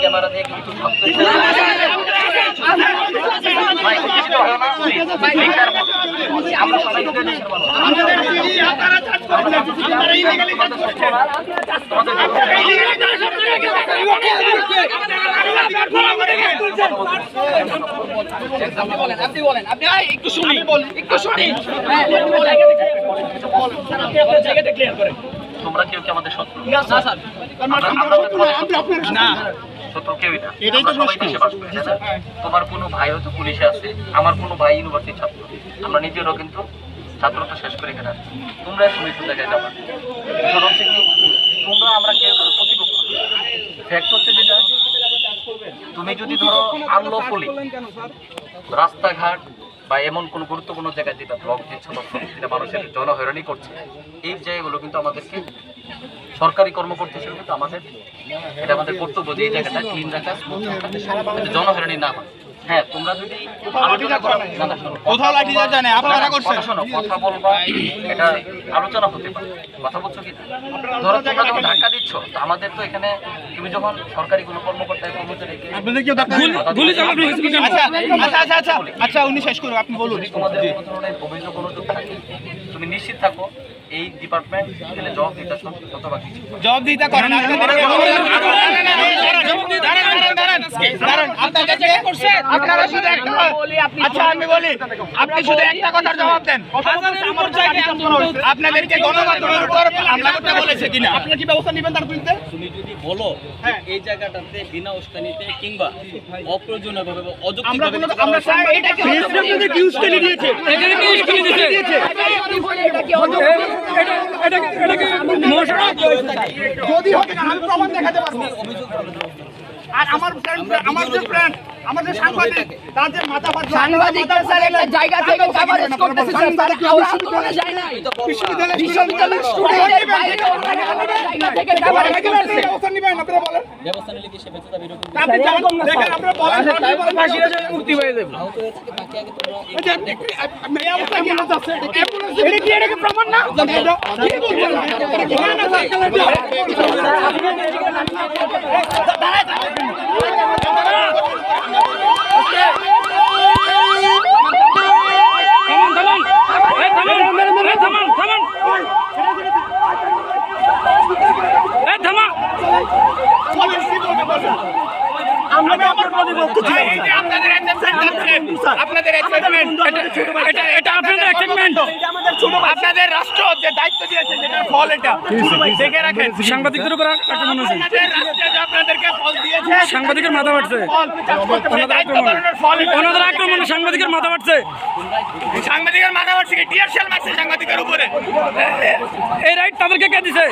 Camera দিয়ে কিন্তু আমরা আপনি বলেন আপনি একটু শুনি একটু শুনি হ্যাঁ, তোমরা কেউ কি আমাদের শত্রু? না স্যার। আমরা- তোমাদের না। শত্রু কেউই না। আমরা সবাই দেশে বাস করি তাই না? তোমার কোনো ভাই হয়তো পুলিশে আছে আমার কোনো ভাই ইউনিভার্সিটির ছাত্র। আমরা নিজেরও কিন্তু ছাত্রত্ব শেষ করে এখানে তোমরা সুমিত জায়গায় যাবা। কারণ হচ্ছে কি তোমরা আমরা কেউ প্রতিপক্ষ। ফ্যাক্ট হচ্ছে যেটা তুমি যদি ধরো আনলফুলি রাস্তাঘাট বা এমন কোনো গুরুত্বপূর্ণ জায়গায় যেটা ব্লক দিচ্ছ বা যেটা মানুষের জনহয়রানি করছে এই জায়গাগুলো কিন্তু আমাদেরকে সরকারি কর্মকর্তা হিসেবে কিন্তু আমাদের এটা আমাদের কর্তব্য যে এই জায়গাটা ক্লিন রাখা জনহারানি না হয়। হ্যাঁ তোমরা যদি শোনো। কোথাও লাঠি চার্জ জানে আপনারা করছেন। কথা শোনো কথা বলবা এটা আলোচনা হতে পারে কথা বলছো কি ধরো তোমরা যখন ধাক্কা দিচ্ছ তো আমাদের তো এখানে তুমি যখন সরকারি কোনো কর্মকর্তায় কর্মচারীকে আপনাদের কেউ ডাক্তার গুলি চালানো হয়েছে আচ্ছা আচ্ছা আচ্ছা আচ্ছা আচ্ছা উনি শেষ করুন আপনি বলুন। তোমাদের কোনো ধরনের অভিযোগ অনুযোগ থাকে তুমি নিশ্চিত থাকো এই ডিপার্টমেন্ট জবাব দিতে অথবা কিছু জবাব দিতে করেন আচ্ছা আপনি শুধু একটা কথার জবাব দেন আপনাদেরকে গণমাধ্যমের উপর হামলা করতে বলেছে কিনা আপনি কি ব্যবস্থা নেবেন তার বিরুদ্ধে তুমি যদি বলো এই জায়গাটাতে বিনা উস্কানিতে কিংবা অপ্রয়োজনীয়ভাবে অযৌক্তিকভাবে কোনো কিছু করা আমরা এটা কি আপনাদের কি উস্কানি দিয়েছে এখানে কি উস্কানি দিয়েছে যদি হতে না, আমি প্রমাণ দেখাতে পারব আর আমার আমার যে আমার যে সাংবাদিক তার যে মাথা ফাটলো সাংবাদিকরা স্যার একটা জায়গা থেকে কভারেজ করতেছে স্যার তার আওয়াজ করে। যায় না। বিশ্ববিদ্যালয়ের স্টুডেন্টের বাইরে জায়গা থেকে কভারেজ করতেছে ব্যবস্থা নিবেন আপনারা বলেন ব্যবস্থা নিলে কি সে বেঁচে যাবে এরকম আপনি জানেন, দেখেন আপনারা বলেন আপনি বলেন, ফাঁসিয়ে যাবে মুক্তি হয়ে যাবে। আহত হয়েছে কি বাকি আগে তোমরা এই- এটা এই অবস্থা কি হচ্ছে এটা কি এটা কি প্রমাণ না? কি বলছেন এটা কি না না আমরা আমার প্রতিপক্ষ ছিল আপনাদের অ্যাসেসমেন্ট আপনাদের অ্যাসেসমেন্ট এটা এটা আপনাদের অ্যাসেসমেন্ট আপনাদের রাষ্ট্র যে দায়িত্ব দিয়েছে ফল এটা। দেখে রাখেন। সাংবাদিকদের উপর আক্রমণ হয়েছে আপনাদের রাষ্ট্র যে আপনাদেরকে ফল দিয়েছে সাংবাদিকের মাথা। ওনাদের আক্রমণে সাংবাদিকের মাথা ফাটছে সাংবাদিকের মাথা মারছে কি? মারছে সাংবাদিকের উপরে। এই রাইট তাদেরকে কে দিছে?